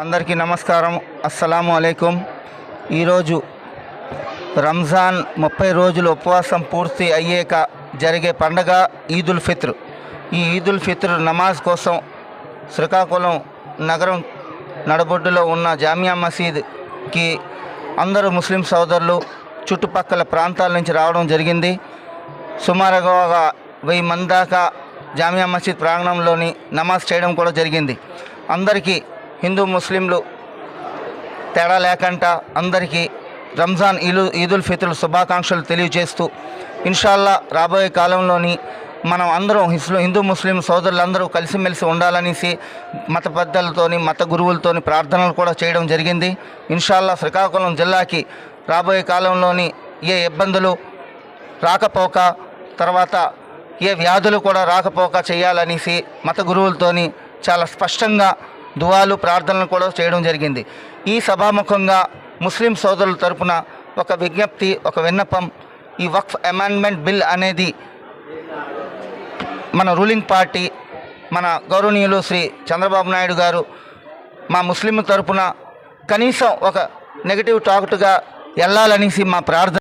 అందరికీ నమస్కారం. అస్సలాము అలైకుం. ఈరోజు రంజాన్ ముప్పై రోజులు ఉపవాసం పూర్తి అయ్యాక జరిగే పండగ ఈదుల్ ఫిత్ర్. ఈ ఈదుల్ ఫిత్ర్ నమాజ్ కోసం శ్రీకాకుళం నగరం నడబొడ్డులో ఉన్న జామియా మసీద్కి అందరూ ముస్లిం సోదరులు చుట్టుపక్కల ప్రాంతాల నుంచి రావడం జరిగింది. సుమారుగా వెయ్యి మంది దాకా జామియా మసీద్ ప్రాంగణంలోని నమాజ్ చేయడం కూడా జరిగింది. అందరికీ హిందూ ముస్లింలు తేడా లేకుండా అందరికీ రంజాన్ ఈలు ఈదుల్ ఫిత్రుల్ శుభాకాంక్షలు తెలియజేస్తూ ఇన్షాల్లా రాబోయే కాలంలోని మనం అందరం హిస్లు హిందూ ముస్లిం సోదరులందరూ కలిసిమెలిసి ఉండాలనేసి మత పెద్దలతోని మత గురువులతోని ప్రార్థనలు కూడా చేయడం జరిగింది. ఇన్షాల్లా శ్రీకాకుళం జిల్లాకి రాబోయే కాలంలోని ఏ ఇబ్బందులు రాకపోక తర్వాత ఏ వ్యాధులు కూడా రాకపోక చేయాలనేసి మత గురువులతోని చాలా స్పష్టంగా దువాలు ప్రార్థనలు కూడా చేయడం జరిగింది. ఈ సభాముఖంగా ముస్లిం సోదరుల తరపున ఒక విజ్ఞప్తి ఒక విన్నపం ఈ వక్ఫ్ అమెండ్మెంట్ బిల్ అనేది మన రూలింగ్ పార్టీ మన గౌరవనీయులు శ్రీ చంద్రబాబు నాయుడు గారు మా ముస్లిం తరపున కనీసం ఒక నెగిటివ్ టాక్ట్గా వెళ్ళాలనేసి మా ప్రార్థన